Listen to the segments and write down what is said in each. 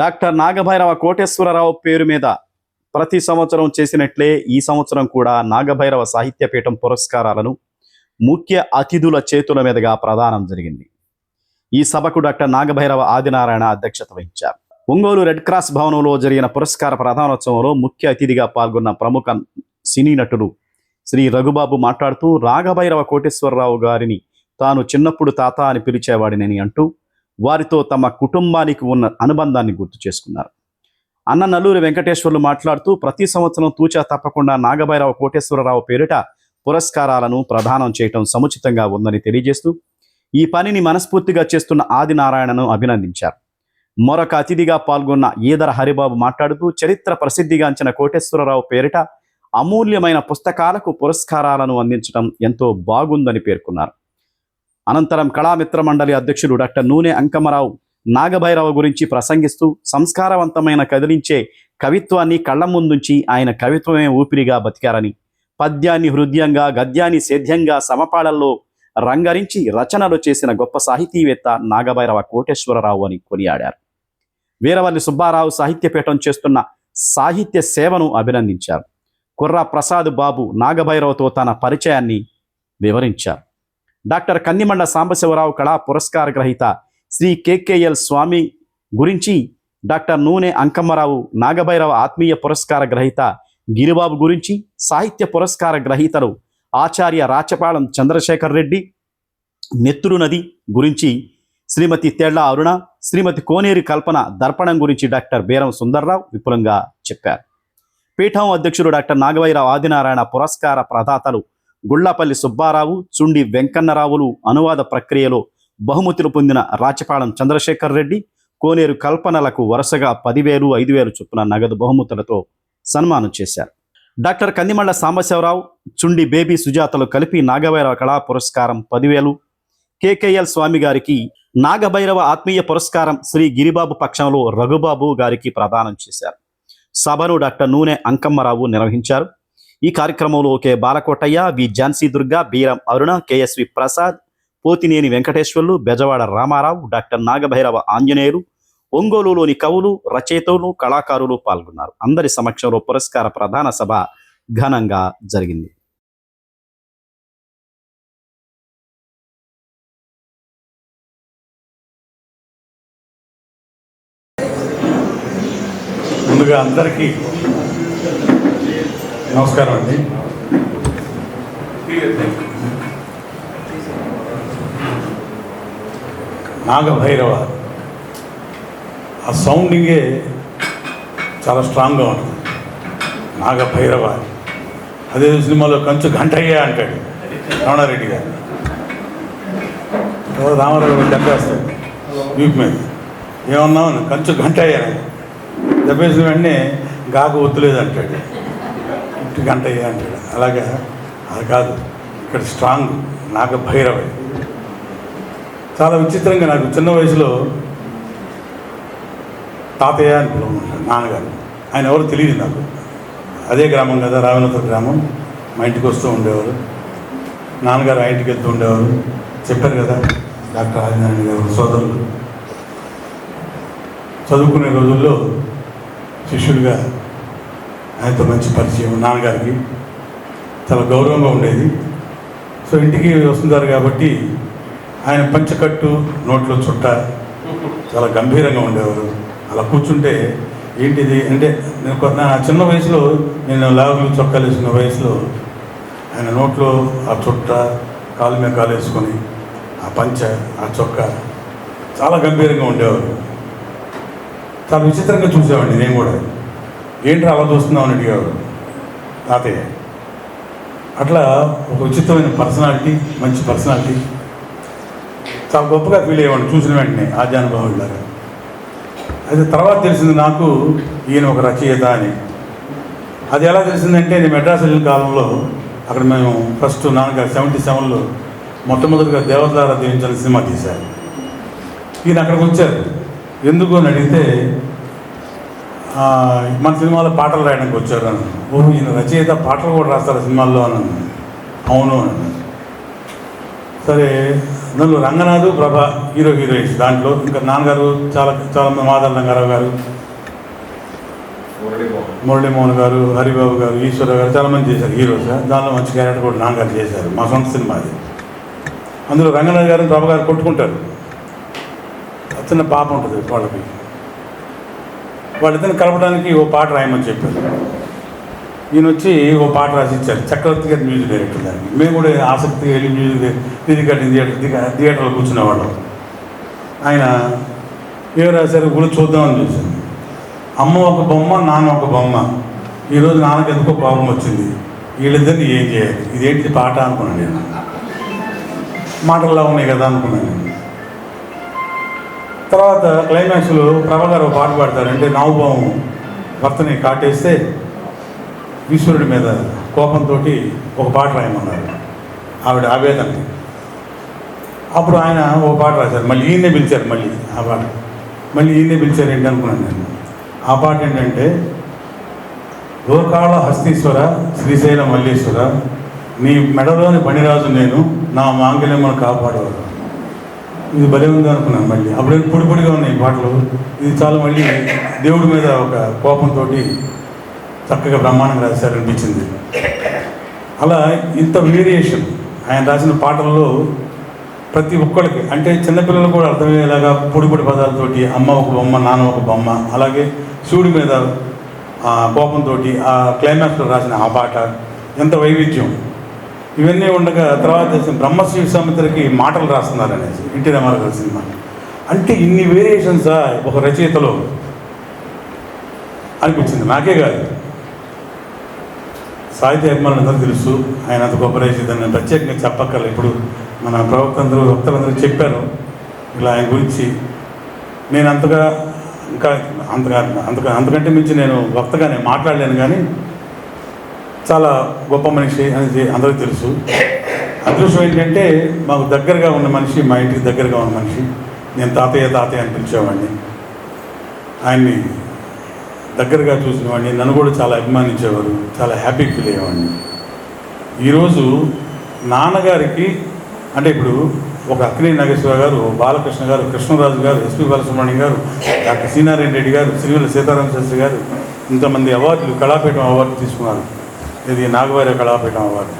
Doctor Nagabhairava Koteswararao పేరు మీద ప్రతి సంవత్సరం చేసినట్లే ఈ సంవత్సరం కూడా నాగభైరవ సాహిత్యపీఠం పురస్కారాలను ముఖ్య అతిథుల చేతుల మీదుగా ప్రదానం జరిగింది. ఈ సభకు డాక్టర్ నాగభైరవ ఆదినారాయణ అధ్యక్షత వహించారు. ఒంగోలు రెడ్ క్రాస్ భవనంలో జరిగిన పురస్కార ప్రధానోత్సవంలో ముఖ్య అతిథిగా పాల్గొన్న ప్రముఖ సినీ నటుడు శ్రీ రఘుబాబు మాట్లాడుతూ రాగభైరవ కోటేశ్వరరావు గారిని తాను చిన్నప్పుడు తాత అని పిలిచేవాడినని అంటూ వారితో తమ కుటుంబానికి ఉన్న అనుబంధాన్ని గుర్తు చేసుకున్నారు. అన్న నల్లూరి వెంకటేశ్వర్లు మాట్లాడుతూ ప్రతి సంవత్సరం తూచా తప్పకుండా నాగభైరావు కోటేశ్వరరావు పేరిట పురస్కారాలను ప్రదానం చేయటం సముచితంగా ఉందని తెలియజేస్తూ ఈ పనిని మనస్ఫూర్తిగా చేస్తున్న ఆదినారాయణను అభినందించారు. మరొక అతిథిగా పాల్గొన్న ఈదర హరిబాబు మాట్లాడుతూ చరిత్ర ప్రసిద్ధిగాంచిన కోటేశ్వరరావు పేరిట అమూల్యమైన పుస్తకాలకు పురస్కారాలను అందించడం ఎంతో బాగుందని పేర్కొన్నారు. అనంతరం కళామిత్ర మండలి అధ్యక్షుడు డాక్టర్ నూనె అంకమరావు నాగభైరవ గురించి ప్రసంగిస్తూ సంస్కారవంతమైన కదిలించే కవిత్వాన్ని కళ్ళ ముందుంచి ఆయన కవిత్వమే ఊపిరిగా బతికారని పద్యాన్ని హృదయంగా గద్యాన్ని సేద్యంగా సమపాళల్లో రంగరించి రచనలు చేసిన గొప్ప సాహితీవేత్త నాగభైరవ కోటేశ్వరరావు అని కొనియాడారు. వీరవల్లి సుబ్బారావు సాహిత్యపీఠం చేస్తున్న సాహిత్య సేవను అభినందించారు. కుర్రా ప్రసాద్ బాబు నాగభైరవతో తన పరిచయాన్ని వివరించారు. డాక్టర్ కందిమండ సాంబశివరావు కళా పురస్కార గ్రహీత శ్రీ కేకేఎల్ స్వామి గురించి డాక్టర్ నూనె అంకమ్మరావు నాగభైరవ ఆత్మీయ పురస్కార గ్రహీత గిరిబాబు గురించి సాహిత్య పురస్కార గ్రహీతలు ఆచార్య రాచపాళం చంద్రశేఖర్ రెడ్డి నెత్తురు నది గురించి శ్రీమతి తేళ్ళ అరుణ శ్రీమతి కోనేరి కల్పన దర్పణం గురించి డాక్టర్ బీరం సుందర్రావు విపులంగా చెప్పారు. పీఠం అధ్యక్షుడు డాక్టర్ నాగవైరావు ఆదినారాయణ పురస్కార ప్రదాతలు గుళ్ళాపల్లి సుబ్బారావు చుండి వెంకన్నరావులు అనువాద ప్రక్రియలో బహుమతులు పొందిన రాచపాళం చంద్రశేఖర్ రెడ్డి కోనేరు కల్పనలకు వరుసగా పదివేలు ఐదు వేలు చొప్పున నగదు బహుమతులతో సన్మానం చేశారు. డాక్టర్ కందిమళ్ళ సాంబశివరావు చుండి బేబీ సుజాతలు కలిపి నాగభైరవ కళా పురస్కారం పదివేలు. కేకేఎల్ స్వామి గారికి నాగభైరవ ఆత్మీయ పురస్కారం శ్రీ గిరిబాబు పక్షంలో రఘుబాబు గారికి ప్రదానం చేశారు. సభను డాక్టర్ నూనె అంకమ్మరావు నిర్వహించారు. ఈ కార్యక్రమంలో K Balakotaiah V. Jhansi Durga Beeram Aruna KSV Prasad Pothineni Venkateswarlu Bezawada Ramarao doctor Nagabhairava Anjaneyulu ఒంగోలులోని కవులు రచయితలు కళాకారులు పాల్గొన్నారు. అందరి సమక్షంలో పురస్కార ప్రధాన సభ ఘనంగా జరిగింది. ముందుగా అందరికీ నమస్కారం అండి. నాగభైరవ ఆ సౌండింగే చాలా స్ట్రాంగ్గా ఉంటుంది. నాగభైరవ అదే సినిమాలో కంచు గంటయ్య అంటాడు రమణారెడ్డి గారు. రామారావు గారు దెబ్బేస్తాడు వీపు మీద. ఏమన్నావు? కంచు గంటయ్య దెబ్బేసిన వెంటనే గాకు వద్దులేదు అంటాడు. ఇటు గంట అంటాడు. అలాగా అది కాదు ఇక్కడ స్ట్రాంగ్ నాకు భైరవే చాలా విచిత్రంగా నాకు చిన్న వయసులో తాతయ్య అని పిలువమంటాడు నాన్నగారు. ఆయన ఎవరు తెలియదు నాకు. అదే గ్రామం కదా రావణత గ్రామం. మా ఇంటికి వస్తూ ఉండేవారు. నాన్నగారు ఆ ఇంటికి వెళ్తూ ఉండేవారు. చెప్పారు కదా డాక్టర్ రాజనారాయణ గారు సోదరులు. చదువుకునే రోజుల్లో శిష్యుడిగా ఆయనతో మంచి పరిచయం నాన్నగారికి. చాలా గౌరవంగా ఉండేది. సో ఇంటికి వస్తున్నారు కాబట్టి ఆయన పంచకట్టు నోట్లో చుట్ట చాలా గంభీరంగా ఉండేవారు. అలా కూర్చుంటే ఏంటిది అంటే నేను నా చిన్న వయసులో నేను లాగులు చొక్కాలు వేసుకున్న వయసులో ఆయన నోట్లో ఆ చుట్ట కాలు మీద కాలు వేసుకొని ఆ పంచ ఆ చొక్క చాలా గంభీరంగా ఉండేవారు. చాలా విచిత్రంగా చూసేవాడిని నేను కూడా. ఏంటి అలా చూస్తున్నావు అని అడిగారు. తాతయ్య అట్లా ఒక ఉచితమైన పర్సనాలిటీ మంచి పర్సనాలిటీ. చాలా గొప్పగా ఫీల్ అయ్యేవాడిని చూసిన వెంటనే ఆద్యానుభావులాగా అయితే తర్వాత తెలిసింది నాకు ఈయన ఒక రచయిత అని. అది ఎలా తెలిసిందంటే నేను మెడ్రాస్ వెళ్ళిన కాలంలో అక్కడ మేము ఫస్ట్ నాన్నగారు సెవెంటీ సెవెన్లో మొట్టమొదటిగా దేవతారా దీవించాలని సినిమా తీశారు. ఈయన అక్కడికి వచ్చారు. ఎందుకు అని అడిగితే మన సినిమాలో పాటలు రాయడానికి వచ్చారు అని ఓ ఈయన రచయిత పాటలు కూడా రాస్తారు సినిమాల్లో అని అవును అని సరే అందులో రంగనాథ్ ప్రభ హీరో హీరోయిన్స్ దాంట్లో ఇంకా నాన్నగారు చాలా చాలా మంది రంగారావు గారు మురళీమోహన్ గారు హరిబాబు గారు ఈశ్వరరావు గారు చాలామంది చేశారు హీరోస్. దానిలో మంచి క్యారెక్టర్ కూడా నాన్నగారు చేశారు. మా సొంత సినిమా అది. అందులో రంగనాథ్ గారు ప్రభ గారు కొట్టుకుంటారు. చిన్న పాప ఉంటుంది వాళ్ళకి. వాళ్ళిద్దరిని కలపడానికి ఓ పాట రాయమని చెప్పారు. ఈయన వచ్చి ఓ పాట రాసి ఇచ్చారు చక్రవర్తి గారి మ్యూజిక్ డైరెక్టర్ దానికి మేము కూడా ఆసక్తిగా వెళ్ళి మ్యూజిక్ తిరిగి కట్టిన థియేటర్ థియేటర్లో కూర్చునేవాళ్ళం ఆయన ఏం రాశారు? కూడా చూద్దామని చూశాను అమ్మ ఒక బొమ్మ నాన్న ఒక బొమ్మ. ఈరోజు నాన్నకి ఎందుకో ప్రాబ్లం వచ్చింది. వీళ్ళిద్దరిని ఏం చేయాలి? ఇదేంటి పాట అనుకున్నాను నేను. మాటల్లో ఉన్నాయి కదా అనుకున్నాను నేను. తర్వాత క్లైమాక్స్లో ప్రభా గారు పాట పాడతారు అంటే నావుభావం భర్తని కాటేస్తే ఈశ్వరుడి మీద కోపంతో ఒక పాట రాయమన్నారు. ఆవిడ ఆవేదన. అప్పుడు ఆయన ఒక పాట రాశారు. మళ్ళీ ఈయన్నే పిలిచారు మళ్ళీ ఆ పాట. మళ్ళీ ఈయన్నే పిలిచారు ఏంటి అనుకున్నాను నేను. ఆ పాట ఏంటంటే లోకాళ హస్తీశ్వర శ్రీశైల మల్లేశ్వర నీ మెడలోని పనిరాజు నేను నా మాంగళ్యమును కాపాడేవారు ఇది భలే ఉంది అనుకున్నాను మళ్ళీ. అప్పుడు పొడి పొడిగా ఉన్నాయి పాటలు. ఇది చాలా మళ్ళీ దేవుడి మీద ఒక కోపంతో చక్కగా బ్రహ్మాండంగా రాశారనిపించింది. అలా ఇంత వేరియేషన్ ఆయన రాసిన పాటల్లో ప్రతి ఒక్కరికి అంటే చిన్నపిల్లలు కూడా అర్థమయ్యేలాగా పొడి పొడి పదాలతోటి అమ్మ ఒక బొమ్మ నాన్న ఒక బొమ్మ అలాగే శివుడి మీద ఆ కోపంతో ఆ క్లైమాక్స్లో రాసిన ఆ పాట ఎంత వైవిధ్యం. ఇవన్నీ ఉండగా తర్వాత బ్రహ్మశ్రీ సముద్రకి మాటలు రాస్తున్నారు అనేసి ఎన్టీ రామారావు గారి సినిమా. అంటే ఇన్ని వేరియేషన్స్ ఒక రచయితలో అనిపించింది. నాకే కాదు. సాహిత్య అభిమానులందరూ తెలుసు ఆయన అంత గొప్ప రచయిత. నేను ప్రత్యేకంగా చెప్పక్కర్లేదు. ఇప్పుడు మన ప్రవక్తందరూ వక్తలందరూ చెప్పారు. ఇలా ఆయన గురించి నేను అంతగా ఇంకా అంతగా అంతగా అంతకంటే మించి నేను వక్తగా నేను మాట్లాడలేను. కానీ చాలా గొప్ప మనిషి అనేది అందరికీ తెలుసు. అదృష్టం ఏంటంటే మాకు దగ్గరగా ఉన్న మనిషి మా ఇంటికి దగ్గరగా ఉన్న మనిషి నేను తాతయ్య తాతయ్య అని పిలిచేవాడిని. ఆయన్ని దగ్గరగా చూసిన వాడిని నన్ను కూడా చాలా అభిమానించేవారు చాలా హ్యాపీ ఫీల్ అయ్యేవాడిని. ఈరోజు నాన్నగారికి అంటే ఇప్పుడు ఒక అక్కినే నాగేశ్వర గారు బాలకృష్ణ గారు కృష్ణరాజు గారు ఎస్పి బాలసుబ్రహ్మణ్యం గారు డాక్టర్ సీనారాయణ రెడ్డి గారు శ్రీవెల్ల సీతారామ శాస్త్రి గారు ఇంతమంది అవార్డులు కళాపీఠం అవార్డు తీసుకున్నారు. ఇది నాగవారి కళాపీఠం అవార్డు.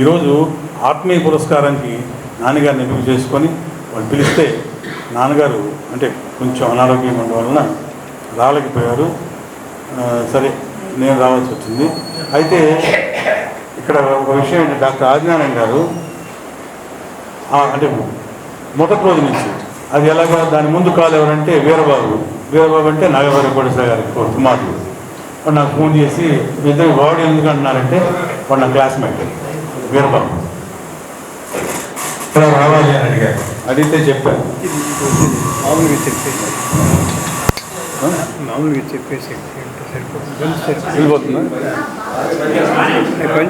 ఈరోజు ఆత్మీయ పురస్కారానికి నాన్నగారిని ఎంపిక చేసుకొని వాళ్ళు పిలిస్తే నాన్నగారు అంటే కొంచెం అనారోగ్యం ఉండడం వలన రాలేకపోయారు. సరే నేను రావాల్సి వచ్చింది. అయితే ఇక్కడ ఒక విషయం ఏంటి డాక్టర్ ఆదినారాయణ గారు అంటే మొదటి రోజు నుంచి అది ఎలాగో దాని ముందు కాలు ఎవరంటే వీరబాబు. వీరబాబు అంటే నాగవారి కోటేశ్వర గారి కుమారుడు. వాడు నాకు ఫోన్ చేసి మీ ఇద్దరు వాడు ఎందుకు అంటున్నారంటే వాడు నా క్లాస్మేట్ వీరబాబు. ఇలా రావాలి అని అడిగారు అడిగితే చెప్పాను మామూలుగా చెప్పేసి మామూలుగా చెప్పేసి వెళ్ళిపోతుందా పని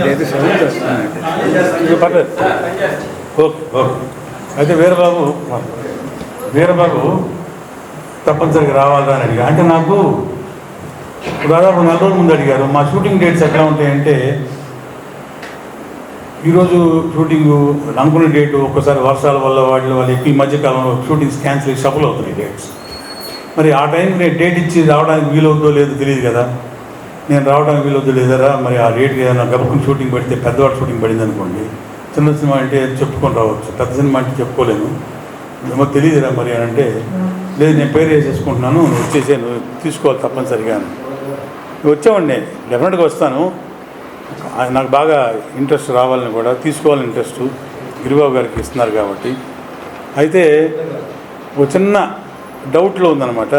ఇదైతే సౌండ్ వస్తుంది. పర్లేదు. ఓకే ఓకే అయితే వీరబాబు వీరబాబు తప్పనిసరిగా రావాలా అని అడిగా. అంటే నాకు దాదాపు నెల రోజుల ముందు అడిగారు మా షూటింగ్ డేట్స్ ఎట్లా ఉంటాయంటే ఈరోజు షూటింగ్ అనుకున్న డేటు ఒక్కసారి వర్షాల వల్ల వాటి వల్ల ఈ మధ్యకాలంలో షూటింగ్స్ క్యాన్సిల్ షఫల్ అవుతున్నాయి డేట్స్. మరి ఆ టైంకి నేను డేట్ ఇచ్చి రావడానికి వీలవుతుందో లేదో తెలియదు కదా. నేను రావడానికి వీలవుతుందో లేదరా మరి ఆ డేట్కి ఏదైనా గబుకుని షూటింగ్ పెడితే పెద్దవాడు షూటింగ్ పడింది అనుకోండి చిన్న సినిమా అంటే చెప్పుకొని రావచ్చు పెద్ద సినిమా అంటే చెప్పుకోలేను ఏమో తెలియదురా మరి అని అంటే లేదు నేను పేరు వేసేసుకుంటున్నాను నువ్వు వచ్చేసే నువ్వు తీసుకోవాలి తప్పనిసరిగా అని. నువ్వు డెఫినెట్గా వస్తాను. నాకు బాగా ఇంట్రెస్ట్ రావాలని కూడా తీసుకోవాలని ఇంట్రెస్ట్ గిరిబాబు గారికి ఇస్తున్నారు కాబట్టి. అయితే ఒక చిన్న డౌట్లో ఉందన్నమాట.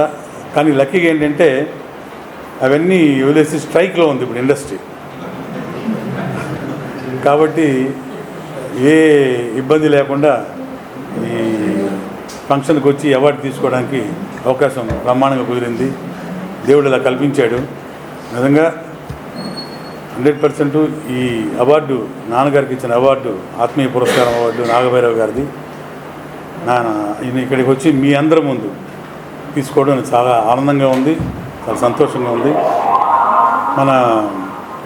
కానీ లక్కీగా ఏంటంటే అవన్నీ వదిలేసి స్ట్రైక్లో ఉంది ఇప్పుడు ఇండస్ట్రీ కాబట్టి ఏ ఇబ్బంది లేకుండా ఈ ఫంక్షన్కి వచ్చి అవార్డు తీసుకోవడానికి అవకాశం బ్రహ్మాండంగా కుదిరింది. దేవుడు ఇలా కల్పించాడు. నిజంగా హండ్రెడ్ పర్సెంట్ ఈ అవార్డు నాన్నగారికి ఇచ్చిన అవార్డు ఆత్మీయ పురస్కారం అవార్డు నాగభైరవ్ గారిది. నా ఇక్కడికి వచ్చి మీ అందరి ముందు తీసుకోవడం చాలా ఆనందంగా ఉంది చాలా సంతోషంగా ఉంది. మన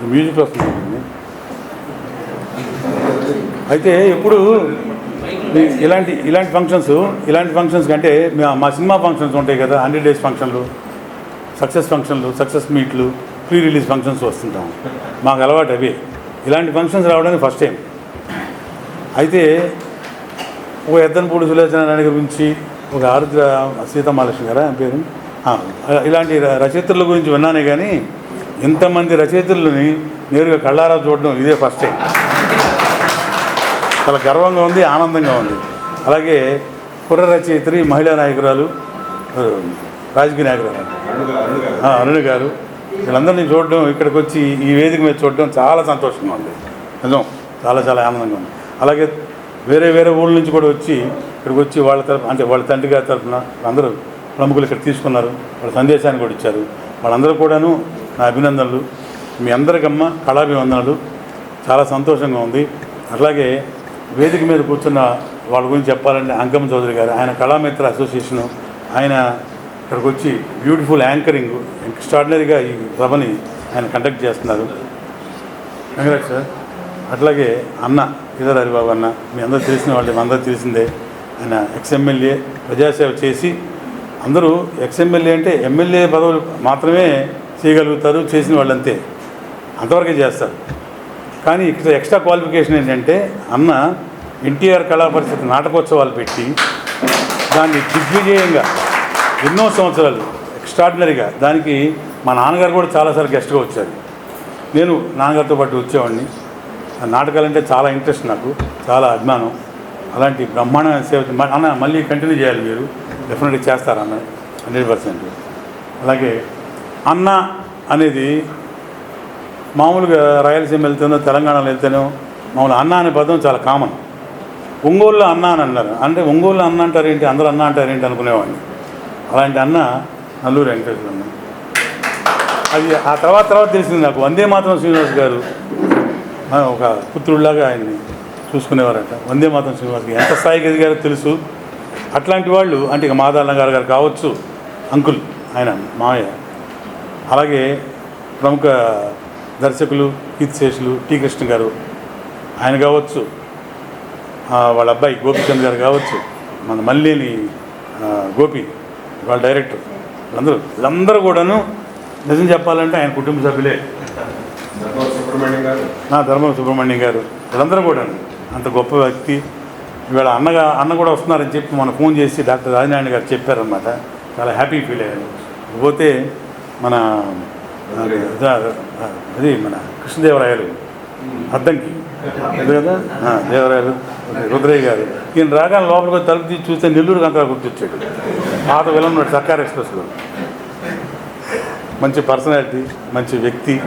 మ్యూజిక్ వస్తుంది అయితే ఇప్పుడు ఇలాంటి ఇలాంటి ఫంక్షన్స్ ఇలాంటి ఫంక్షన్స్ కంటే మా- మా సినిమా ఫంక్షన్స్ ఉంటాయి కదా హండ్రెడ్ డేస్ ఫంక్షన్లు సక్సెస్ ఫంక్షన్లు సక్సెస్ మీట్లు ప్రీ రిలీజ్ ఫంక్షన్స్ వస్తుంటాం. మాకు అలవాటు అవి. ఇలాంటి ఫంక్షన్స్ రావడానికి ఫస్ట్ టైం అయితే ఒక ఎద్దనపూడి సులోచన నాయుడు గురించి ఒక ఆరుద్ర సీతమహాలక్ష్మి గారా? పేరు? ఇలాంటి రచయితల గురించి విన్నానే కానీ ఇంతమంది రచయితలని నేరుగా కళ్ళారా చూడడం ఇదే ఫస్ట్ టైం చాలా గర్వంగా ఉంది ఆనందంగా ఉంది. అలాగే కుర్ర రచయిత్రి మహిళా నాయకురాలు రాజకీయ నాయకురాలు. అరుణ్ గారు. వీళ్ళందరినీ చూడడం ఇక్కడికి వచ్చి ఈ వేదిక మీద చూడడం చాలా సంతోషంగా ఉంది. నిజం? చాలా చాలా ఆనందంగా ఉంది. అలాగే వేరే వేరే ఊళ్ళ నుంచి కూడా వచ్చి ఇక్కడికి వచ్చి వాళ్ళ తరపు అంటే వాళ్ళ తండ్రి గారి తరఫున అందరూ ప్రముఖులు ఇక్కడ తీసుకున్నారు. వాళ్ళ సందేశాన్ని కూడా ఇచ్చారు. వాళ్ళందరూ కూడాను నా అభినందనలు. మీ అందరికమ్మ కళాభివందనలు. చాలా సంతోషంగా ఉంది. అట్లాగే వేదిక మీద కూర్చున్న వాళ్ళ గురించి చెప్పాలంటే అంకమ్మ చౌదరి గారు ఆయన కళామిత్ర అసోసియేషను ఆయన ఇక్కడికి వచ్చి బ్యూటిఫుల్ యాంకరింగ్ ఎక్స్ట్రాడినరీగా ఈ సభని ఆయన కండక్ట్ చేస్తున్నారు. కంగ్రాట్స్ సార్ అట్లాగే అన్న ఇదర్ హరిబాబు అన్న మీ అందరూ తెలిసిన వాళ్ళు మీ అందరూ తెలిసిందే. ఆయన ఎక్స్ఎమ్మెల్యే ప్రజాసేవ చేసి అందరూ ఎక్స్ఎమ్మెల్యే అంటే ఎమ్మెల్యే పదవులు మాత్రమే చేయగలుగుతారు చేసిన వాళ్ళంతే. అంతవరకే చేస్తారు. కానీ ఇక్కడ ఎక్స్ట్రా క్వాలిఫికేషన్ ఏంటంటే అన్న ఎన్టీఆర్ కళా పరిషత్ నాటకోత్సవాలు పెట్టి దాన్ని దిగ్విజయంగా ఎన్నో సంవత్సరాలు ఎక్స్ట్రాడినరీగా దానికి మా నాన్నగారు కూడా చాలాసార్లు గెస్ట్గా వచ్చారు. నేను నాన్నగారితో పాటు వచ్చేవాడిని. నాటకాలంటే చాలా ఇంట్రెస్ట్ నాకు చాలా అభిమానం. అలాంటి బ్రహ్మాండమైన సేవ అన్న మళ్ళీ కంటిన్యూ చేయాలి మీరు. డెఫినెట్గా చేస్తారు అన్న హండ్రెడ్ పర్సెంట్ అలాగే అన్న అనేది మామూలుగా రాయలసీమ వెళ్తేనో తెలంగాణలో వెళ్తేనో మామూలు అన్న అనే పదం చాలా కామన్ ఒంగోలులో అన్న అని అన్నారు. అంటే ఒంగోలులో అన్న అంటారు ఏంటి అందరూ అన్న అంటారు ఏంటి అనుకునేవాడిని. అలాంటి అన్న నల్లూరు వెంకటేశ్వర అన్న అది ఆ తర్వాత తర్వాత తెలిసింది నాకు. వందే మాత్రం శ్రీనివాస్ గారు ఒక పుత్రుడిలాగా ఆయన్ని చూసుకునేవారట. వందే మాత్రం శ్రీనివాస్ గారు. ఎంత స్థాయికి ఎదిగారో తెలుసు. అట్లాంటి వాళ్ళు అంటే ఇక మాదాల గారు గారు కావచ్చు అంకుల్ ఆయన మామయ్య అలాగే ప్రముఖ దర్శకులు కీర్తిశేషులు టి కృష్ణ గారు ఆయన కావచ్చు వాళ్ళ అబ్బాయి గోపిచంద్ గారు కావచ్చు మన మల్లేని గోపి. వాళ్ళ డైరెక్టర్. వీళ్ళందరూ వీళ్ళందరూ కూడాను నిజం చెప్పాలంటే ఆయన కుటుంబ సభ్యులే. నా ధర్మం సుబ్రహ్మణ్యం గారు వీళ్ళందరూ కూడా అంత గొప్ప వ్యక్తి. ఇవాళ అన్నగా అన్న కూడా వస్తున్నారని చెప్పి మన ఫోన్ చేసి డాక్టర్ రాజనారాయణ గారు చెప్పారనమాట చాలా హ్యాపీ ఫీల్ అయ్యాను. పోతే మన అది మన కృష్ణదేవరాయలు అద్దంకి. అది దేవరాయలు. రుద్రయ్య గారు. ఈయన రాగానే లోపలికి తలుపు తీసి చూస్తే నెల్లూరు అంతా గుర్తొచ్చాడు. పాత వెళ్ళన్నాడు సర్కార్ ఎక్స్ప్రెస్లో. మంచి పర్సనాలిటీ మంచి వ్యక్తి.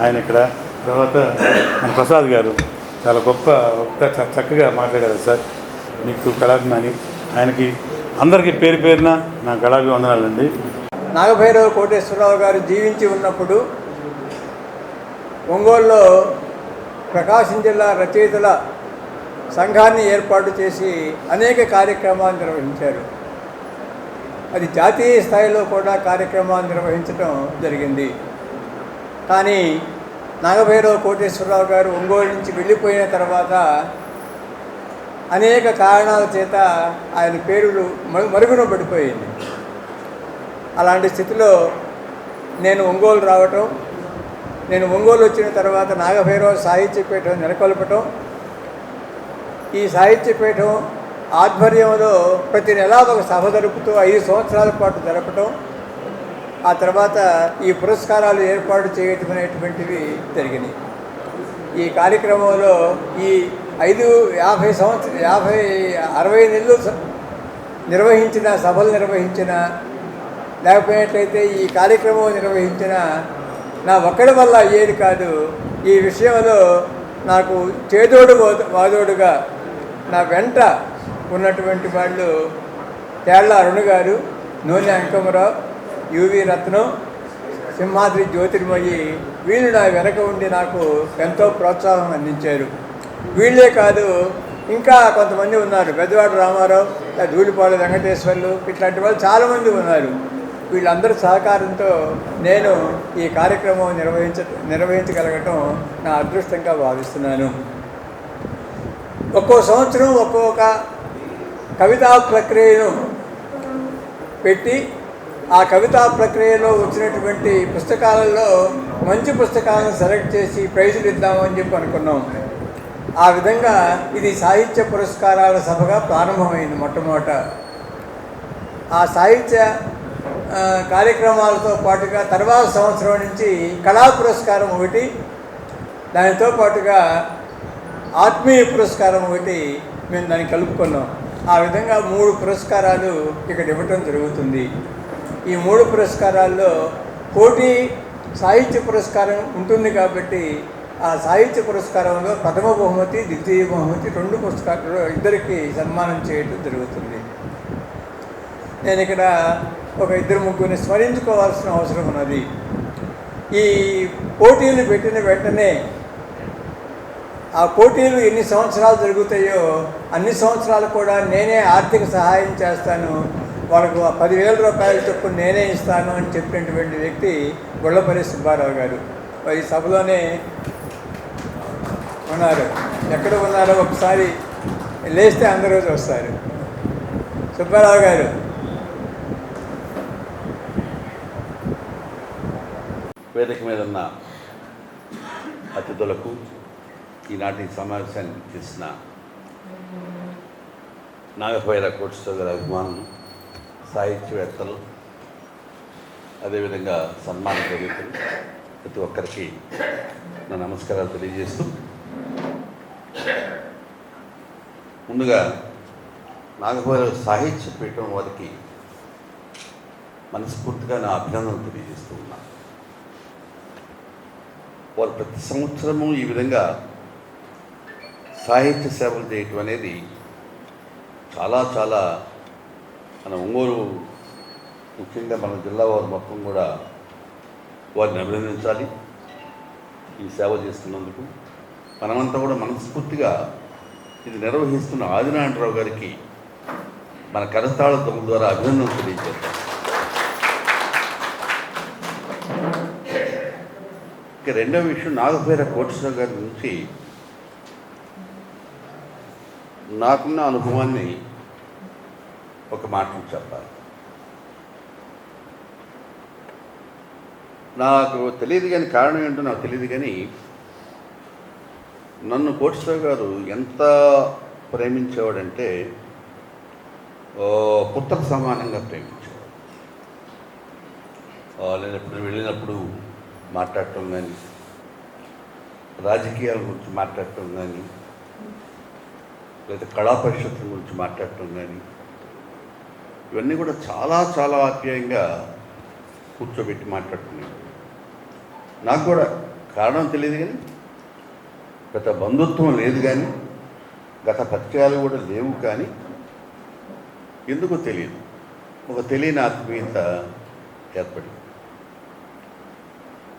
ఆయన ఇక్కడ. తర్వాత మన ప్రసాద్ గారు. చాలా గొప్ప చక్కగా మాట్లాడారు సార్. మీకు కళాభిమాని. ఆయనకి అందరికీ పేరు పేరున నా కళాభివందనాలండి. నాగభైరవ కోటేశ్వరరావు గారు జీవించి ఉన్నప్పుడు ఒంగోలులో ప్రకాశం జిల్లా రచయితల సంఘాన్ని ఏర్పాటు చేసి అనేక కార్యక్రమాలు నిర్వహించారు. అది జాతీయ స్థాయిలో కూడా కార్యక్రమాలు నిర్వహించడం జరిగింది. కానీ నాగభైరవ కోటేశ్వరరావు గారు ఒంగోలు నుంచి వెళ్ళిపోయిన తర్వాత అనేక కారణాల చేత ఆయన పేరులు మరుగున పడిపోయింది. అలాంటి స్థితిలో నేను ఒంగోలు రావటం నేను ఒంగోలు వచ్చిన తర్వాత నాగభైరవ సాహిత్యపీఠం నెలకొల్పటం. ఈ సాహిత్యపీఠం ఆధ్వర్యంలో ప్రతి నెలా ఒక సభ జరుపుతూ ఐదు సంవత్సరాల పాటు జరపటం. ఆ తర్వాత ఈ పురస్కారాలు ఏర్పాటు చేయటం అనేటువంటివి జరిగినాయి. ఈ కార్యక్రమంలో ఈ ఐదు యాభై సంవత్సర యాభై అరవై నెలలు నిర్వహించిన సభలు నిర్వహించిన లేకపోయినట్లయితే ఈ కార్యక్రమం నిర్వహించిన నా ఒక్కడి వల్ల అయ్యేది కాదు. ఈ విషయంలో నాకు చేదోడు వాదోడుగా నా వెంట ఉన్నటువంటి వాళ్ళు తేళ్ళ అరుణ్ గారు నూనె అంకమరావు యువి రత్నం సింహాద్రి జ్యోతిర్మయి వీళ్ళు నా వెనక ఉండి నాకు ఎంతో ప్రోత్సాహం అందించారు. వీళ్ళే కాదు ఇంకా కొంతమంది ఉన్నారు. పెద్దవాడు రామారావు ధూళిపాడు వెంకటేశ్వర్లు ఇట్లాంటి వాళ్ళు చాలామంది ఉన్నారు. వీళ్ళందరి సహకారంతో నేను ఈ కార్యక్రమం నిర్వహించ నిర్వహించగలగటం నా అదృష్టంగా భావిస్తున్నాను. ఒక్కో సంవత్సరం ఒక్కొక్క కవితా ప్రక్రియను పెట్టి ఆ కవితా ప్రక్రియలో వచ్చినటువంటి పుస్తకాలలో మంచి పుస్తకాలను సెలెక్ట్ చేసి ప్రైజులు ఇద్దామని చెప్పి అనుకున్నాం. ఆ విధంగా ఇది సాహిత్య పురస్కారాల సభగా ప్రారంభమైంది మొట్టమొదట. ఆ సాహిత్య కార్యక్రమాలతో పాటుగా తర్వాత సంవత్సరం నుంచి కళా పురస్కారం ఒకటి దానితో పాటుగా ఆత్మీయ పురస్కారం ఒకటి మేము దాన్ని కలుపుకున్నాం. ఆ విధంగా మూడు పురస్కారాలు ఇక్కడ ఇవ్వటం జరుగుతుంది. ఈ మూడు పురస్కారాల్లో పోటీ సాహిత్య పురస్కారం ఉంటుంది కాబట్టి ఆ సాహిత్య పురస్కారంలో ప్రథమ బహుమతి ద్వితీయ బహుమతి రెండు పురస్కారాలు ఇద్దరికి సన్మానం చేయడం జరుగుతుంది. నేను ఇక్కడ ఒక ఇద్దరు ముగ్గురిని స్మరించుకోవాల్సిన అవసరం ఉన్నది. ఈ పోటీలు పెట్టిన వెంటనే ఆ పోటీలు ఎన్ని సంవత్సరాలు జరుగుతాయో అన్ని సంవత్సరాలు కూడా నేనే ఆర్థిక సహాయం చేస్తాను. వాళ్ళకు పదివేల రూపాయల చొప్పున నేనే ఇస్తాను అని చెప్పినటువంటి వ్యక్తి గొల్లపల్లి సుబ్బారావు గారు. ఈ సభలోనే ఉన్నారు. ఎక్కడ ఉన్నారో ఒకసారి లేస్తే అందరూ వస్తారు సుబ్బారావు గారు వేదిక మీద ఉన్న అతిథులకు ఈనాటి సమావేశానికి చేసిన నాగపైర కోటేశ్వర గారి అభిమానులు సాహిత్యవేత్తలు అదేవిధంగా సన్మాన గ్రహీతలు ప్రతి ఒక్కరికి నా నమస్కారాలు తెలియజేస్తూ ముందుగా నాగపైర సాహిత్య పీఠం వారికి మనస్ఫూర్తిగా నా అభినందనలు తెలియజేస్తూ వారు ప్రతి సంవత్సరము ఈ విధంగా సాహిత్య సేవలు చేయటం అనేది చాలా చాలా మన ఒంగోలు ముఖ్యంగా మన జిల్లా వారు మొత్తం కూడా వారిని అభినందించాలి ఈ సేవ చేస్తున్నందుకు. మనమంతా కూడా మనస్ఫూర్తిగా ఇది నిర్వహిస్తున్న ఆదినారాయణరావు గారికి మన కరతాళ తమ ద్వారా అభినందనలు తెలియజేస్తాం. ఇక రెండో విషయం నాగపేర కోటేశ్వర గారి నుంచి నాకున్న అనుభవాన్ని ఒక మాటలు చెప్పాలి. నాకు తెలియదు కానీ కారణం ఏంటో నాకు తెలియదు కానీ నన్ను కోటేశ్వర గారు ఎంత ప్రేమించేవాడంటే పుత్ర సమానంగా ప్రేమించేవాడు. నేను ఎప్పుడు వెళ్ళినప్పుడు మాట్లాడటం కానీ రాజకీయాల గురించి మాట్లాడటం కానీ లేదా కళా పరిషత్తుల గురించి మాట్లాడటం కానీ ఇవన్నీ కూడా చాలా చాలా ఆప్యాయంగా కూర్చోబెట్టి మాట్లాడుకునేది నాకు కూడా కారణం తెలియదు కానీ గత బంధుత్వం లేదు కానీ గత పరిచయాలు కూడా లేవు కానీ ఎందుకో తెలియదు. ఒక తెలియని ఆత్మీయత ఏర్పడింది.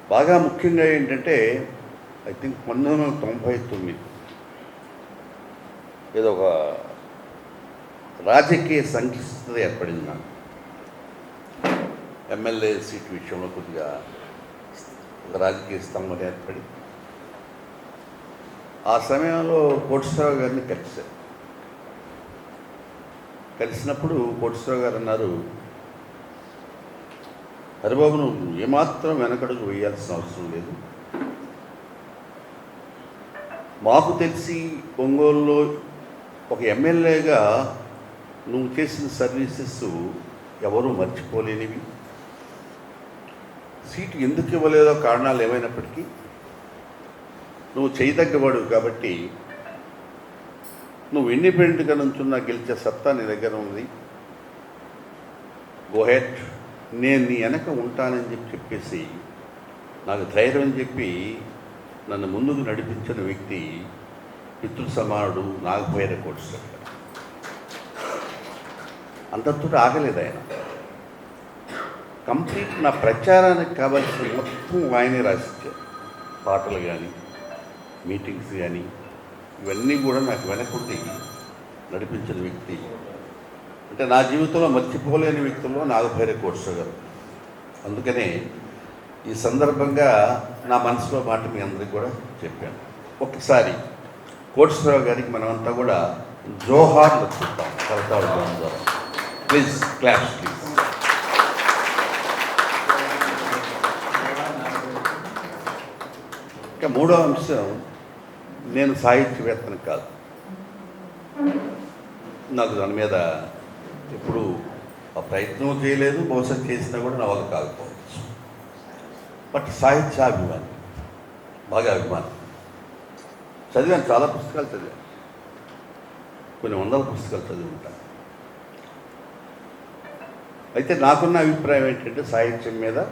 బాగా ముఖ్యంగా ఏంటంటే ఐ థింక్ పంతొమ్మిది వందల తొంభై తొమ్మిది ఏదో ఒక రాజకీయ సంక్లిష్టత ఏర్పడింది నాకు. ఎమ్మెల్యే సీట్ విషయంలో కొద్దిగా ఒక రాజకీయ స్తంభం ఏర్పడి ఆ సమయంలో కోటేశ్వరరావు గారిని కలిశారు కలిసినప్పుడు కోటేశ్వరరావు గారు అన్నారు హరిబాబు నువ్వు ఏమాత్రం వెనకడుగు వేయాల్సిన అవసరం లేదు. మాకు తెలిసి ఒంగోలులో ఒక ఎమ్మెల్యేగా నువ్వు చేసిన సర్వీసెస్ ఎవరూ మర్చిపోలేనివి. సీటు ఎందుకు ఇవ్వలేదో కారణాలు ఏమైనప్పటికీ నువ్వు చేయదగ్గవాడు కాబట్టి నువ్వు ఇండిపెండెంట్గా నుంచున్నా గెలిచే సత్తా నీ దగ్గర ఉంది. గోహెట్ నేను నీ వెనక ఉంటానని చెప్పి చెప్పేసి నాకు ధైర్యం అని చెప్పి నన్ను ముందుకు నడిపించిన వ్యక్తి పితృ సమానుడు నాగభైర కోటేశ్వర. అంతటితో ఆగలేదు ఆయన. కంప్లీట్ నా ప్రచారానికి కావాల్సిన మొత్తం ఆయనే రాసిచ్చారు. పాటలు కానీ మీటింగ్స్ కానీ ఇవన్నీ కూడా నాకు వెనకుండి నడిపించిన వ్యక్తి అంటే నా జీవితంలో మర్చిపోలేని వ్యక్తుల్లో నాగభైర కోటేశ్వర గారు అందుకనే ఈ సందర్భంగా నా మనసులో మాట మీ అందరికీ కూడా చెప్పాను. ఒకసారి కోటేశ్వరరావు గారికి మనమంతా కూడా జోహార్లు చూద్దాం కలతాడు ద్వారా. ప్లీజ్ క్లాస్ ప్లీజ్ ఇంకా మూడో అంశం నేను సాహిత్యవేత్తను కాదు. నాకు దాని మీద ఇప్పుడు ఆ ప్రయత్నం చేయలేదు బహుశా చేసినా కూడా నా వల్ల కాకపోవచ్చు. బట్ సాహిత్యాభిమాని బాగా అభిమానం. చదివాను చాలా పుస్తకాలు చదివాను. కొన్ని వందల పుస్తకాలు చదివి ఉంటాను అయితే నాకున్న అభిప్రాయం ఏంటంటే సాహిత్యం మీద.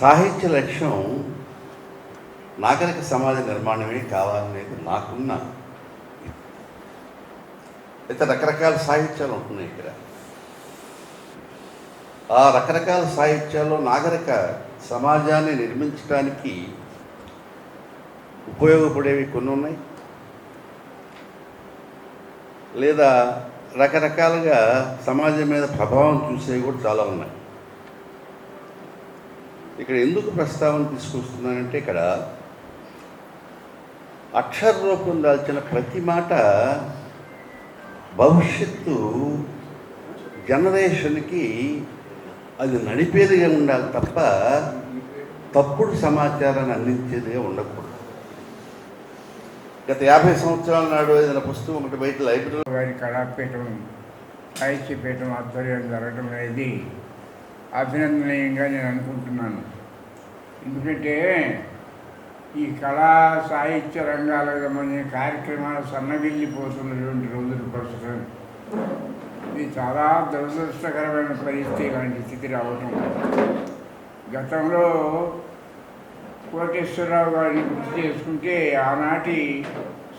సాహిత్య లక్ష్యం నాగరిక సమాజ నిర్మాణమే కావాలనేది నాకున్న అయితే రకరకాల సాహిత్యాలు ఉంటున్నాయి ఇక్కడ. ఆ రకరకాల సాహిత్యాల్లో నాగరిక సమాజాన్ని నిర్మించడానికి ఉపయోగపడేవి కొన్ని ఉన్నాయి. లేదా రకరకాలుగా సమాజం మీద ప్రభావం చూసేవి కూడా చాలా ఉన్నాయి. ఇక్కడ ఎందుకు ప్రస్తావన తీసుకొస్తున్నానంటే ఇక్కడ అక్షర రూపం దాల్చిన ప్రతి మాట భవిష్యత్తు జనరేషన్కి అది నడిపేదిగా ఉండాలి తప్ప తప్పుడు సమాచారాన్ని అందించేదిగా ఉండకూడదు. గత యాభై సంవత్సరాల నాడు ఏదైనా పుస్తకం ఒకటి బయట లైబ్రరీ గారి కళాపీఠం సాహిత్యపీఠం ఆధ్వర్యం జరగడం అనేది అభినందనీయంగా నేను అనుకుంటున్నాను. ఎందుకంటే ఈ కళా సాహిత్య రంగాలకు సంబంధించిన కార్యక్రమాలు సన్నగిల్లిపోతున్నటువంటి రోజులు ప్రస్తుతం. ఇది చాలా దురదృష్టకరమైన పరిస్థితి ఇలాంటి స్థితి రావటం. గతంలో కోటేశ్వరరావు గారిని గుర్తు చేసుకుంటే ఆనాటి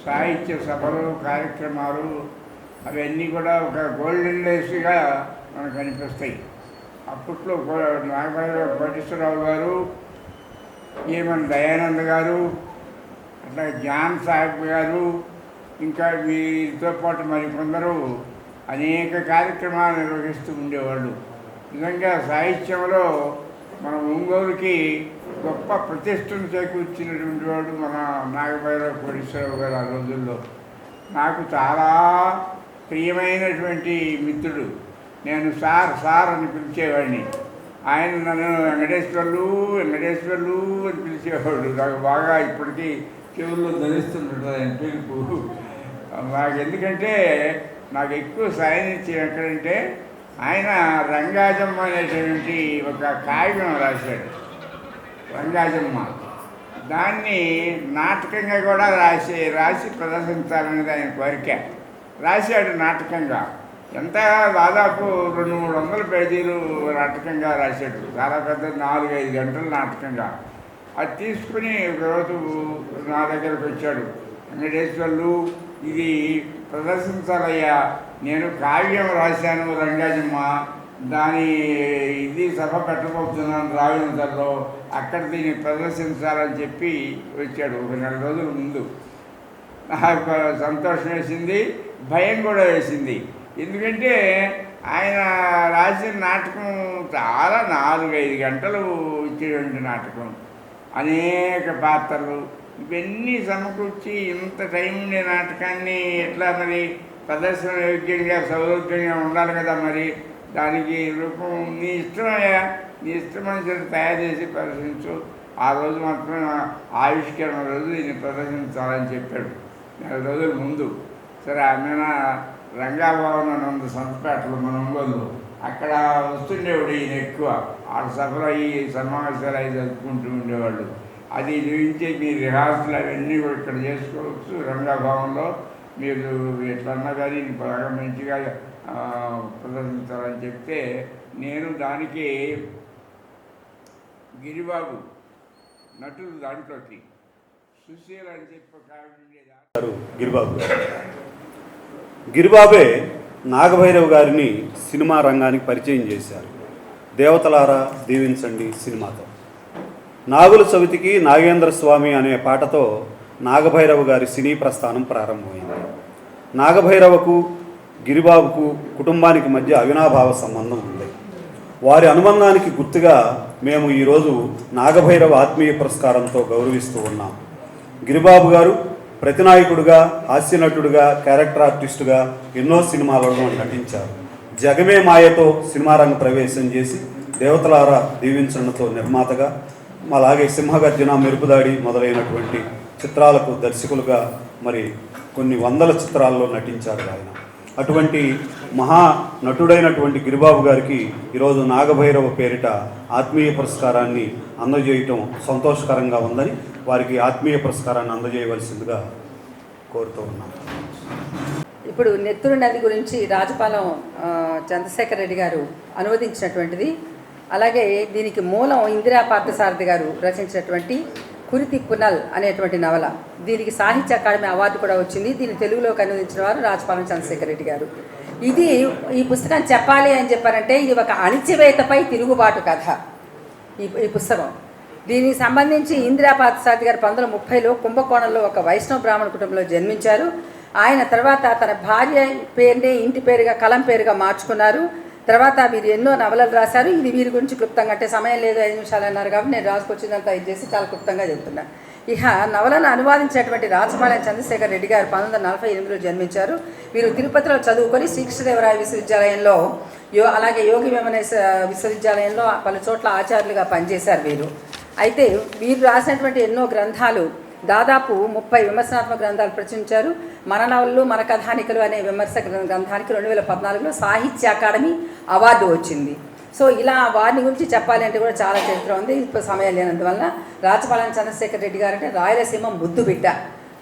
సాహిత్య సభలు కార్యక్రమాలు అవన్నీ కూడా ఒక గోల్డెన్ డేస్గా మనకు అనిపిస్తాయి. అప్పట్లో నాగరాజు కోటేశ్వరరావు గారు ఈమెన్ దయానంద్ గారు అట్లా జాన్ సాహెబ్ గారు ఇంకా వీరితో పాటు మరికొందరు అనేక కార్యక్రమాలు నిర్వహిస్తూ ఉండేవాళ్ళు. నిజంగా సాహిత్యంలో మన ఒంగోలుకి గొప్ప ప్రతిష్టను చేకూర్చినటువంటి వాడు మన నాగభైరవ కోటేశ్వరరావు గారు ఆ రోజుల్లో. నాకు చాలా ప్రియమైనటువంటి మిత్రుడు. నేను సార్ సార్ అని పిలిచేవాడిని. ఆయన నన్ను వెంకటేశ్వర్లు వెంకటేశ్వర్లు అని పిలిచేవాడు. నాకు బాగా ఇప్పటికీ చెవుల్లో ధరిస్తుంటుంది ఆయన పిలుపు నాకు ఎందుకంటే నాకు ఎక్కువ సాయం ఇచ్చేది ఎక్కడంటే ఆయన రంగాజమ్మ అనేటువంటి ఒక కాగితం రాశాడు. రంగాజమ్మ. దాన్ని నాటకంగా కూడా రాసి రాసి ప్రదర్శించాలనేది ఆయన కోరిక. రాశాడు నాటకంగా. ఎంత? దాదాపు రెండు మూడు వందల పేజీలు నాటకంగా రాశాడు. చాలా పెద్ద నాలుగు ఐదు గంటల నాటకంగా. అది తీసుకుని ఒకరోజు నా దగ్గరకు వచ్చాడు వెంకటేశ్వర్లు ఇది ప్రదర్శించాలయ్యా నేను కావ్యం రాశాను రంగాజమ్మ దాని ఇది సభ పెట్టబోతున్నాను రావినతల్లో అక్కడ దీన్ని ప్రదర్శించాలని చెప్పి వచ్చాడు ఒక నెల రోజుల ముందు. నాకు సంతోషం వేసింది భయం కూడా వేసింది. ఎందుకంటే ఆయన రాసిన నాటకం చాలా నాలుగైదు గంటలు ఇచ్చేటువంటి నాటకం. అనేక పాత్రలు. ఇవన్నీ సమకూర్చి ఇంత టైం ఉండే నాటకాన్ని ఎట్లా మరి ప్రదర్శన యోగ్యంగా సౌలభ్యంగా ఉండాలి కదా మరి? దానికి రూపం నీ ఇష్టమయ్యా? నీ ఇష్టమైన తయారు చేసి ప్రదర్శించు. ఆ రోజు మాత్రమే ఆవిష్కరణ రోజు దీన్ని ప్రదర్శించాలని చెప్పాడు. నెల రోజుల ముందు. సరే ఆమెనా రంగాభవన్ అని ఉంది సంతపేటలో మన ఒంగోలు అక్కడ వస్తుండేవాడు ఈయన ఎక్కువ. ఆ సభలో ఈ సమావేశాలు అవి జరుపుకుంటూ ఉండేవాళ్ళు. అది చూపించే మీ రిహార్సల్ అవన్నీ కూడా ఇక్కడ చేసుకోవచ్చు. రంగాభవన్లో మీరు ఎట్లన్నా కానీ బాగా మంచిగా ప్రదర్శించాలని చెప్తే నేను దానికి గిరిబాబు నటులు దాంట్లోకి. సుశీల అని చెప్పి గిరిబాబు గారు గిరిబాబే నాగభైరవ్ గారిని సినిమా రంగానికి పరిచయం చేశారు. దేవతలారా దీవించండి సినిమాతో. నాగుల చవితికి నాగేంద్ర స్వామి అనే పాటతో నాగభైరవ గారి సినీ ప్రస్థానం ప్రారంభమైంది. నాగభైరవకు గిరిబాబుకు కుటుంబానికి మధ్య అవినాభావ సంబంధం ఉంది. వారి అనుబంధానికి గుర్తుగా మేము ఈరోజు నాగభైరవ ఆత్మీయ పురస్కారంతో గౌరవిస్తూ ఉన్నాం. గిరిబాబు గారు ప్రతినాయకుడుగా హాస్యనటుడుగా క్యారెక్టర్ ఆర్టిస్టుగా ఎన్నో సినిమాలలో నటించారు. జగమే మాయతో సినిమా రంగ ప్రవేశం చేసి దేవతలారా దీవించడంతో నిర్మాతగా అలాగే సింహగర్జన మెరుపుదాడి మొదలైనటువంటి చిత్రాలకు దర్శకులుగా మరి కొన్ని వందల చిత్రాల్లో నటించారు ఆయన. అటువంటి మహా నటుడైనటువంటి గిరిబాబు గారికి ఈరోజు నాగభైరవ పేరిట ఆత్మీయ పురస్కారాన్ని అందజేయటం సంతోషకరంగా ఉందని వారికి ఆత్మీయ పురస్కారాన్ని అందజేయవలసిందిగా కోరుతూ ఉన్నాను ఇప్పుడు నెత్తురు నది గురించి రాజపాలెం చంద్రశేఖర్ రెడ్డి గారు అనువదించినటువంటిది అలాగే దీనికి మూలం ఇందిరా పార్థసారథి గారు రచించినటువంటి కురితి పునల్ అనేటువంటి నవల. దీనికి సాహిత్య అకాడమీ అవార్డు కూడా వచ్చింది. దీన్ని తెలుగులోకి అనువదించిన వారు రాజపాలెం చంద్రశేఖర్ రెడ్డి గారు. ఇది ఈ పుస్తకం చెప్పాలి అని చెప్పారంటే ఇది ఒక అణిచివేతపై తిరుగుబాటు కథ. ఈ ఈ పుస్తకం. దీనికి సంబంధించి ఇందిరా పార్థసారథి గారు పంతొమ్మిది వందల ముప్పైలో కుంభకోణంలో ఒక వైష్ణవ బ్రాహ్మణ కుటుంబంలో జన్మించారు. ఆయన తర్వాత తన భార్య పేరునే ఇంటి పేరుగా కలం పేరుగా మార్చుకున్నారు. తర్వాత వీరు ఎన్నో నవలలు రాశారు. ఇది వీరి గురించి క్లుప్తంగా అంటే సమయం లేదు ఐదు నిమిషాలు అన్నారు కాబట్టి నేను రాసుకొచ్చిందంతా ఇది చేసి చాలా క్లుప్తంగా చెబుతున్నా. ఇహ నవలను అనువాదించినటువంటి రాజపాలెం చంద్రశేఖర్ రెడ్డి గారు పంతొమ్మిది వందల నలభై ఎనిమిదిలో జన్మించారు. వీరు తిరుపతిలో చదువుకొని శ్రీకృష్ణదేవరాయ విశ్వవిద్యాలయంలో యో అలాగే యోగి వేమనేశ విశ్వవిద్యాలయంలో పలు చోట్ల ఆచార్యులుగా పనిచేశారు వీరు. అయితే వీరు రాసినటువంటి ఎన్నో గ్రంథాలు దాదాపు ముప్పై విమర్శనాత్మక గ్రంథాలు ప్రచురించారు. మన నవలలు మన కథానికలు అనే విమర్శ గ్రంథానికి రెండు వేల పద్నాలుగులో సాహిత్య అకాడమీ అవార్డు వచ్చింది. సో ఇలా వారిని గురించి చెప్పాలి అంటే కూడా చాలా చరిత్ర ఉంది. ఇప్పుడు సమయం లేనందువల్ల రాజపాలన చంద్రశేఖర్ రెడ్డి గారు అంటే రాయలసీమ ముద్దు బిడ్డ.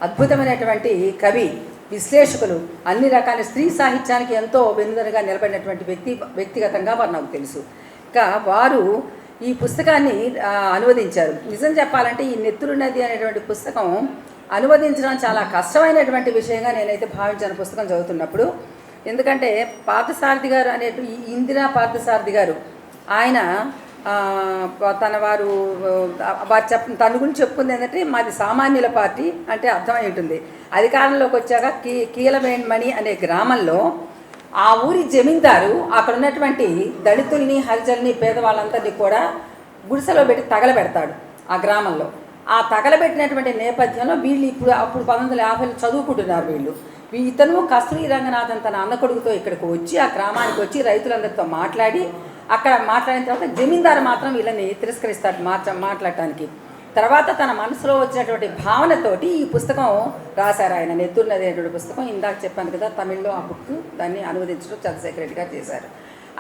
అద్భుతమైనటువంటి కవి విశ్లేషకులు అన్ని రకాల స్త్రీ సాహిత్యానికి ఎంతో వెన్నుదనుగా నిలబడినటువంటి వ్యక్తి వ్యక్తిగతంగా వారు నాకు తెలుసు. ఇంకా వారు ఈ పుస్తకాన్ని అనువదించారు. నిజం చెప్పాలంటే ఈ నెత్తురు నది అనేటువంటి పుస్తకం అనువదించడం చాలా కష్టమైనటువంటి విషయంగా నేనైతే భావించాను పుస్తకం చదువుతున్నప్పుడు. ఎందుకంటే పార్థసారథి గారు అనే ఇందిరా పార్థసారథి గారు ఆయన తన వారు వారు చెప్ తన గురించి చెప్పుకుంది ఏంటంటే మాది సామాన్యుల పార్టీ అంటే అర్థమై ఉంటుంది. అధికారంలోకి వచ్చాక కీ కీలవేణ్మణి అనే గ్రామంలో ఆ ఊరి జమీందారు అక్కడ ఉన్నటువంటి దళితుల్ని హరిజల్ని పేదవాళ్ళందరినీ కూడా గుడిసెలో పెట్టి తగలబెడతాడు ఆ గ్రామంలో. ఆ తగలబెట్టినటువంటి నేపథ్యంలో వీళ్ళు ఇప్పుడు అప్పుడు పంతొమ్మిది వందల యాభైలో చదువుకుంటున్నారు వీళ్ళు. ఇతను కస్తూరి రంగనాథన్ తన అన్న కొడుకుతో ఇక్కడికి వచ్చి ఆ గ్రామానికి వచ్చి రైతులందరితో మాట్లాడి అక్కడ మాట్లాడిన తర్వాత జమీందారు మాత్రం వీళ్ళని తిరస్కరిస్తాడు మాట మాట్లాడటానికి. తర్వాత తన మనసులో వచ్చినటువంటి భావనతోటి ఈ పుస్తకం రాశారు ఆయన. నెత్తున్నది అనేటువంటి పుస్తకం ఇందాక చెప్పాను కదా తమిళ్ళో ఆ బుక్ దాన్ని అనువదించడం చంద్రశేఖర్ రెడ్డి గారు చేశారు.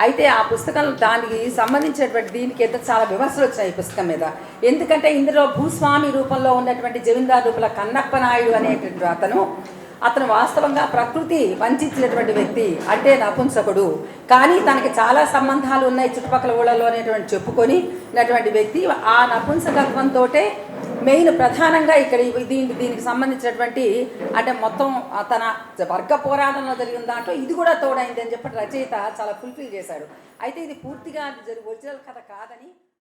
అయితే ఆ పుస్తకం దానికి సంబంధించినటువంటి దీనికి ఎంత చాలా విమర్శలు వచ్చాయి ఈ పుస్తకం మీద. ఎందుకంటే ఇందులో భూస్వామి రూపంలో ఉన్నటువంటి జమీందార్ రూపంలో కన్నప్ప నాయుడు అనేటువంటి అతను అతను వాస్తవంగా ప్రకృతి వంచినటువంటి వ్యక్తి అంటే నపుంసకుడు. కానీ తనకి చాలా సంబంధాలు ఉన్నాయి చుట్టుపక్కల ఊళ్ళలో అనేటువంటి చెప్పుకొని ఉన్నటువంటి వ్యక్తి. ఆ నపుంసకత్వంతో మెయిన్ ప్రధానంగా ఇక్కడ దీనికి దీనికి సంబంధించినటువంటి అంటే మొత్తం తన వర్గ పోరాటంలో జరిగిన దాంట్లో ఇది కూడా తోడైంది అని చెప్పి రచయిత చాలా ఫుల్ఫిల్ చేశాడు. అయితే ఇది పూర్తిగా ఒరిజినల్ కథ కాదని